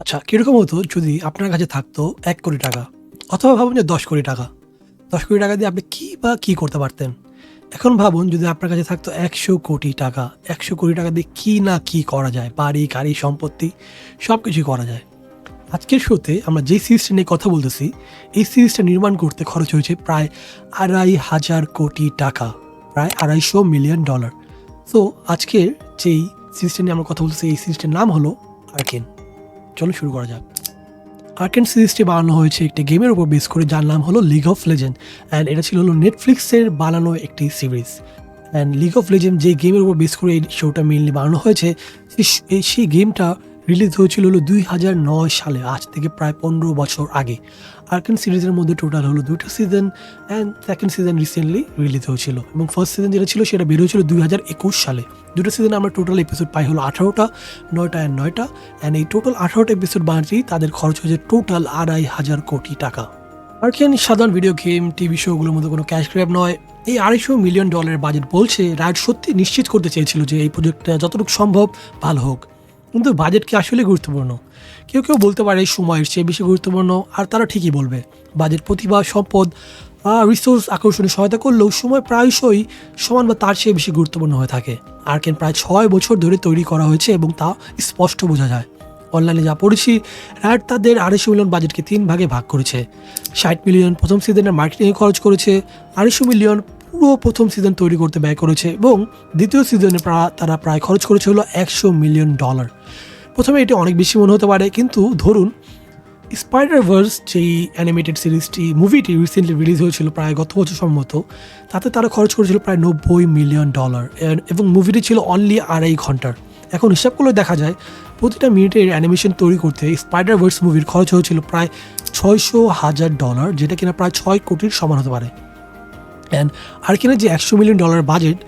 আচ্ছা কীরকম হতো যদি আপনার কাছে থাকতো এক কোটি টাকা অথবা ভাবুন যে দশ কোটি টাকা? দশ কোটি টাকা দিয়ে আপনি কী বা কী করতে পারতেন? এখন ভাবুন যদি আপনার কাছে থাকতো একশো কোটি টাকা, একশো কোটি টাকা দিয়ে কী না কী করা যায়? বাড়ি, গাড়ি, সম্পত্তি সব কিছুই করা যায়। আজকের শোতে আমরা যে সিরিজটা নিয়ে কথা বলতেছি, এই সিরিজটা নির্মাণ করতে খরচ হয়েছে প্রায় আড়াই হাজার কোটি টাকা, প্রায় আড়াইশো মিলিয়ন ডলার। তো আজকের যেই সিরিজটা নিয়ে আমরা কথা বলতেছি, এই সিরিজটার নাম হলো আর্কেন। চলো শুরু করা যাক। আর্কেন সিরিজটি বানানো হয়েছে একটি গেমের উপর বেস করে যার নাম হলো লিগ অফ লেজেন্ড অ্যান্ড এটা ছিল হলো নেটফ্লিক্সের বানানো একটি series and league of legend যে গেমের উপর বেস করে এই শোটা মেনলি বানানো হয়েছে, সেই- গেমটা রিলিজ হয়েছিল হলো দুই হাজার নয় সালে, আজ থেকে প্রায় পনেরো বছর আগে। আর্কেন সিরিজের মধ্যে টোটাল হলো দুটো season and second season recently release হয়েছিল। এবং ফার্স্ট সিজন যেটা ছিল, সেটা বের হয়েছিল দুই হাজার একুশ সালে। দুটো সিজনে আমরা টোটাল এপিসোড পাই হলো আঠারোটা, নয়টা অ্যান্ড নয়টা। অ্যান্ড এই টোটাল আঠারোটা এপিসোড বানাতেই তাদের খরচ হয়েছে টোটাল আড়াই হাজার কোটি টাকা। আর্কেন সাধারণ ভিডিও গেম টিভি শোগুলোর মধ্যে কোনো ক্যাশ গ্র্যাব নয়। এই আড়াইশো মিলিয়ন ডলারের বাজেট বলছে রাইট সত্যি নিশ্চিত করতে চেয়েছিল যে এই প্রজেক্টটা যতটুকু সম্ভব ভালো হোক। কিন্তু বাজেট কি আসলে গুরুত্বপূর্ণ? কেউ কেউ বলতে পারে সময়ের চেয়ে বেশি গুরুত্বপূর্ণ, আর তারা ঠিকই বলবে। বাজেট প্রতিভা, সম্পদ রিসোর্স আকর্ষণে সহায়তা করলেও সময় প্রায়শই সমান বা তার চেয়ে বেশি গুরুত্বপূর্ণ হয়ে থাকে। আর্কেন প্রায় ছয় বছর ধরে তৈরি করা হয়েছে এবং তা স্পষ্ট বোঝা যায়। অনলাইনে যা পড়েছি রাইট তাদের আড়াইশো মিলিয়ন বাজেটকে তিন ভাগে ভাগ করেছে। ষাট মিলিয়ন প্রথম সিজনের মার্কেটিংয়ে খরচ করেছে, আড়াইশো মিলিয়ন পুরো প্রথম সিজন তৈরি করতে ব্যয় করেছে এবং দ্বিতীয় সিজনে তারা প্রায় খরচ করেছে হলো একশো মিলিয়ন ডলার প্রথমে এটি অনেক বেশি মনে হতে পারে, কিন্তু ধরুন স্পাইডার ভার্স যেই অ্যানিমেটেড সিরিজটি মুভিটি রিসেন্টলি রিলিজ হয়েছিল প্রায় গত বছর সম্ভবত, তাতে তারা খরচ করেছিল প্রায় নব্বই মিলিয়ন ডলার এবং মুভিটি ছিল অনলি আড়াই ঘণ্টার। এখন হিসাব করলে দেখা যায়, প্রতিটা মিনিটের অ্যানিমেশন তৈরি করতে স্পাইডার ভার্স মুভির খরচ হয়েছিল প্রায় ছয়শো হাজার ডলার যেটা কিনা প্রায় ছয় কোটির সমান হতে পারে। অ্যান্ড আর আর্কেনের যে একশো মিলিয়ন ডলার বাজেট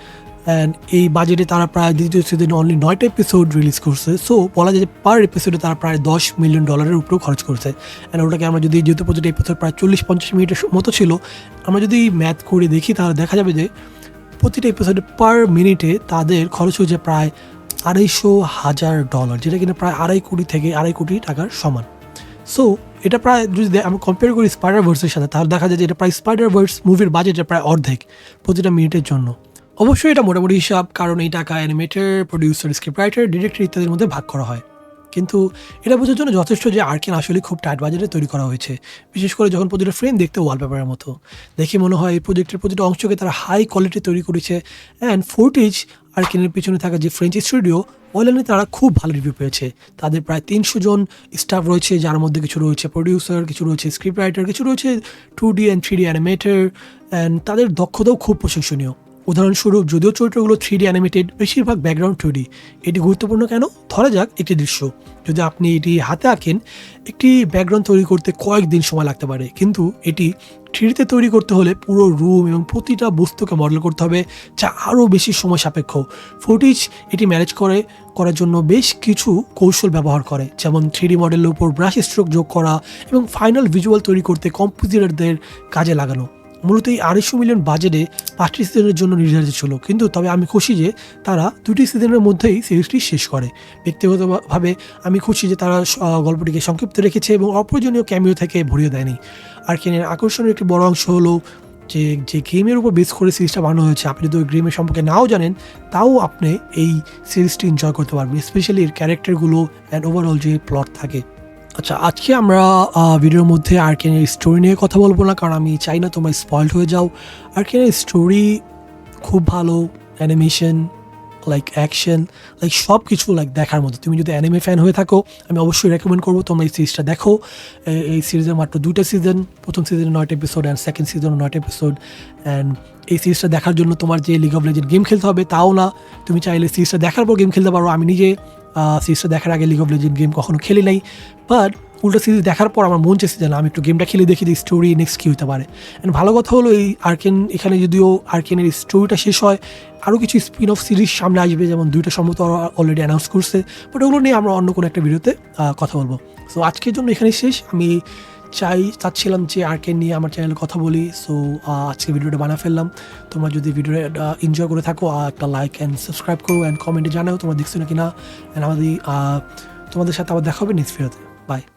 অ্যান্ড এই বাজেটে তারা প্রায় দ্বিতীয় সিজনে অনলি নয়টা এপিসোড রিলিজ করছে। সো বলা যায় যে পার এপিসোডে তারা প্রায় দশ মিলিয়ন ডলারের উপরেও খরচ করছে। অ্যান্ড ওটাকে আমরা যদি যেহেতু প্রতিটা এপিসোড প্রায় চল্লিশ পঞ্চাশ মিনিটের মতো ছিল, আমরা যদি ম্যাথ করে দেখি, তাহলে দেখা যাবে যে প্রতিটা এপিসোডে পার মিনিটে তাদের খরচ হয়েছে প্রায় আড়াইশো হাজার ডলার যেটা কিনা প্রায় আড়াই কোটি থেকে আড়াই কোটি টাকার সমান। সো এটা প্রায় যদি আমি কম্পেয়ার করি স্পাইডার ভার্সের সাথে, তাহলে দেখা যায় যে এটা প্রায় স্পাইডার ভার্স মুভির বাজেটের প্রায় অর্ধেক প্রতিটা মিনিটের জন্য। অবশ্যই এটা মোটামুটি হিসাব, কারণ এই টাকা animator producer script writer director ইত্যাদির মধ্যে ভাগ করা হয়। কিন্তু এটা বোঝার জন্য যথেষ্ট যে আর্কেন আসলে খুব টাইট বাজেটে তৈরি করা হয়েছে। বিশেষ করে যখন প্রতিটা ফ্রেম দেখতে ওয়ালপেপারের মতো। দেখে মনে হয় এই প্রজেক্টের প্রতিটা অংশকে তারা হাই কোয়ালিটি তৈরি করেছে। অ্যান্ড ফোর্টেজ কিনের পিছনে থাকা যে ফ্রেঞ্চ স্টুডিও অনলাইনে তারা খুব ভালো রিভিউ পেয়েছে। তাদের প্রায় তিনশো জন স্টাফ রয়েছে, যার মধ্যে কিছু রয়েছে প্রডিউসার কিছু রয়েছে স্ক্রিপ্ট রাইটার কিছু রয়েছে two D and three D animator and তাদের দক্ষতাও খুব প্রশংসনীয়। উদাহরণস্বরূপ, যদিও চরিত্রগুলো থ্রি ডি অ্যানিমেটেড বেশিরভাগ ব্যাকগ্রাউন্ড থ্রি এটি গুরুত্বপূর্ণ কেন? ধরা যাক একটি দৃশ্য। যদি আপনি এটি হাতে আঁকেন, একটি ব্যাকগ্রাউন্ড তৈরি করতে কয়েকদিন সময় লাগতে পারে। কিন্তু এটি থ্রিডিতে তৈরি করতে হলে পুরো রুম এবং প্রতিটা বস্তুকে মডেল করতে হবে, যা আরও বেশি সময় সাপেক্ষ। ফুটেজ এটি ম্যানেজ করে, করার জন্য বেশ কিছু কৌশল ব্যবহার করে, যেমন থ্রিডি মডেলের উপর ব্রাশ স্ট্রোক যোগ করা এবং ফাইনাল ভিজুয়াল তৈরি করতে কম্পিউটারদের কাজে লাগানো। মূলত এই আড়াইশো মিলিয়ন বাজেটে পাঁচটি সিজনের জন্য নির্ধারিত ছিল। কিন্তু তবে আমি খুশি যে তারা দুটি সিজনের মধ্যেই সিরিজটি শেষ করে। ব্যক্তিগতভাবে আমি খুশি যে তারা গল্পটিকে সংক্ষিপ্ত রেখেছে এবং অপ্রয়োজনীয় ক্যামিও থেকে ভরিয়ে দেয়নি। আর কেনের আকর্ষণের একটি বড় অংশ হলো যে যে গেমের উপর বেস করে সিরিজটা বানানো হয়েছে, আপনি যদি ওই গেমের সম্পর্কে নাও জানেন, তাও আপনি এই সিরিজটি এনজয় করতে পারবেন স্পেশালি এর ক্যারেক্টারগুলো অ্যান্ড ওভারঅল যে প্লট থাকে। আচ্ছা আজকে আমরা ভিডিওর মধ্যে আর্কেনের স্টোরি নিয়ে কথা বলব না, কারণ আমি চাই না তোমরা স্পয়েলড হয়ে যাও। আর্কেনের স্টোরি খুব ভালো অ্যানিমেশন লাইক অ্যাকশন লাইক সব কিছু লাইক দেখার মতো। তুমি যদি অ্যানিমে ফ্যান হয়ে থাকো, আমি অবশ্যই রেকমেন্ড করব তোমরা এই সিরিজটা দেখো। এই সিরিজের মাত্র দুইটা সিজন প্রথম সিজনে নয়টা এপিসোড অ্যান্ড সেকেন্ড সিজনে নয়টা এপিসোড অ্যান্ড এই সিরিজটা দেখার জন্য তোমার যে লিগ অফ লেজেন্ড গেম খেলতে হবে, তাও না। তুমি চাইলে সিরিজটা দেখার পর গেম খেলতে পারো। আমি নিজে সিরিজটা দেখার আগে লিগ অফ লেজেন্ড গেম কখনো খেলি নাই বাট উল্টো সিরিজ দেখার পর আমার মন চেয়েছে যে আমি একটু গেমটা খেলে দেখি যে স্টোরি নেক্সট কী হতে পারে। অ্যান্ড ভালো কথা হলো এই আর্কেন এখানে যদিও আর্কেনের স্টোরিটা শেষ হয় আরও কিছু স্পিন অফ সিরিজ সামনে আসবে, যেমন দুইটা সম্ভবত অলরেডি অ্যানাউন্স করছে বাট ওগুলো নিয়ে আমরা অন্য কোনো একটা ভিডিওতে কথা বলব। সো আজকের জন্য এখানে শেষ, আমি চাই চাচ্ছিলাম যে আর্কেন নিয়ে আমার চ্যানেলে কথা বলি সো আজকে ভিডিওটা বানা ফেললাম। তোমরা যদি ভিডিওটা এনজয় করে থাকো একটা লাইক অ্যান্ড সাবস্ক্রাইব করো অ্যান্ড কমেন্টে জানাও তোমরা দেখছ না। কিনা অ্যান্ড আমাদের তোমাদের সাথে আবার দেখাবে নিজ ভিডিওতে বাই